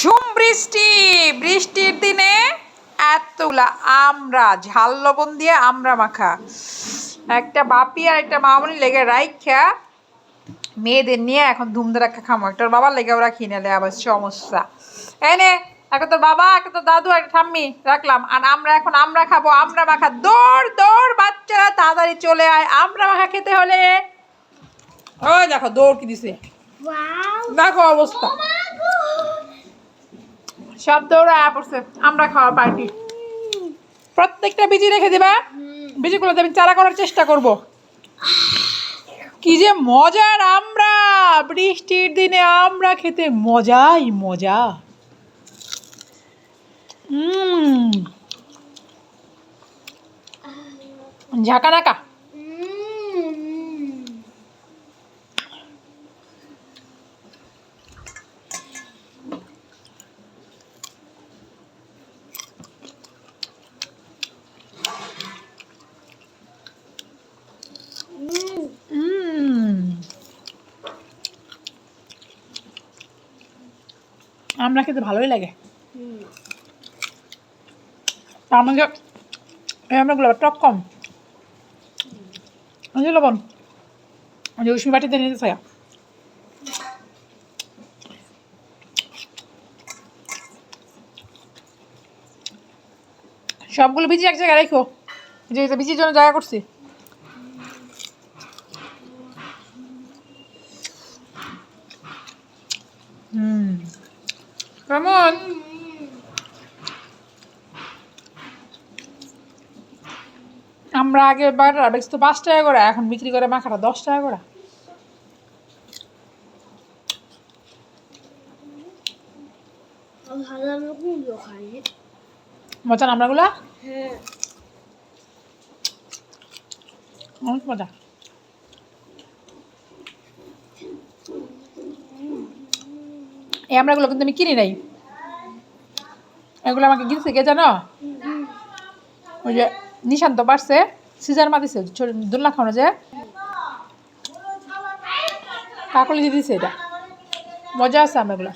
ঝুম বৃষ্টি। বৃষ্টির দিনে এতগুলা আমরা ঝাল লবণ দিয়ে আমরা মাখা। একটা বাপি আর একটা মামনি লেগে রাইখা মেয়েদের নিয়ে এখন ধুমধারাক্কা খামো। একটা বাবার লেগে ওরা কিনে নেয় আবার সমস্যা। এনে একটা তোর বাবা একটা তোর দাদু একটা ঠাম্মি রাখলাম। আর আমরা এখন আমরা খাব আমরা মাখা। দৌড় দৌড় বাচ্চারা তাড়াতাড়ি চলে আয়। আমরা মাখা খেতে হলে। ওই দেখো দৌড় কি দিছে. দেখো অবস্থা। সব দৌড়া পড়ছে, আমরা খাওয়া পার্টি। প্রত্যেকটা বিজি রেখে দিবা বিজিগুলোতে আমি চারা করার চেষ্টা করব। কি যে মজার আমরা, বৃষ্টির দিনে আমরা খেতে মজাই মজা। ঝাঁকা নাকা আমরা খেতে ভালোই লাগে. তার এই আমরাগুলো টক কম। যে লবণ? যে উষ্মি বাটিতে নিতে চাই সবগুলো বিজি এক জায়গায় রেখো। যে এটা জন্য জায়গা করছি। হুম। কেমন আমরা আগে বারোটা বেচতো পাঁচ টাকা করে এখন বিক্রি করে মাখাটা দশ টাকা করে। মজা আমরাগুলা? হ্যাঁ। অনেক মজা। এই আমরাগুলো কিন্তু আমি কিনি নাই। এগুলো আমাকে গিয়েছে কে জানো? ওই যে নিশান্ত পারছে সিজার মা দিছে দুল্লা খাওয়ানো যে। কাকলি দিয়ে দিছে এটা। মজা আছে আমরাগুলো।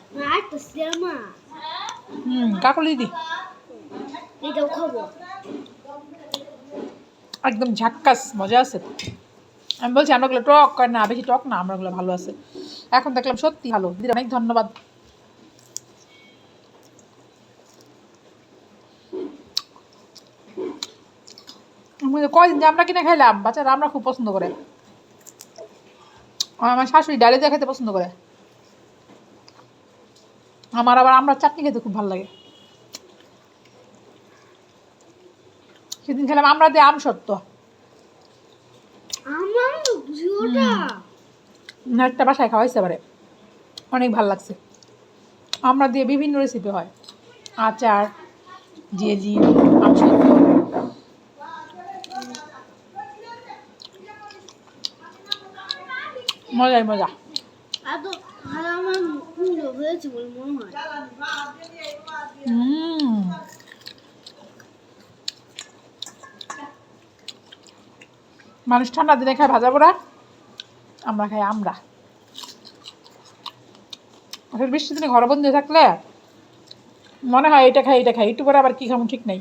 হুম কাকলি দিদি একদম ঝাক্কাস মজা আছে। আমি বলছি আমরাগুলো টক করে না বেশি টক না আমরাগুলো ভালো আছে। এখন দেখলাম সত্যি ভালো। দিদি অনেক ধন্যবাদ। কয়দিন আমরা কিনে খাইলাম বাচ্চারা আমরা খুব পছন্দ করে। আমার শাশুড়ি ডালি দিয়ে খেতে পছন্দ করে। আমার আবার আমরা চাটনি খেতে খুব ভালো লাগে। সেদিন খেলাম আমরা দিয়ে আম সত্য। একটা বাসায় খাওয়াইছে এবারে। অনেক ভালো লাগছে। আমরা দিয়ে বিভিন্ন রেসিপি হয়। আচার জেলি আমসত্ব মজাই মজা। হুম। মানুষ ঠান্ডা দিনে খায় ভাজা পোড়া আমরা খাই আমরা। আসলে বৃষ্টির দিনে ঘরে বন্ধ থাকলে মনে হয় এটা খাই এটা খাই একটু পরে আবার কি খাব ঠিক নাই।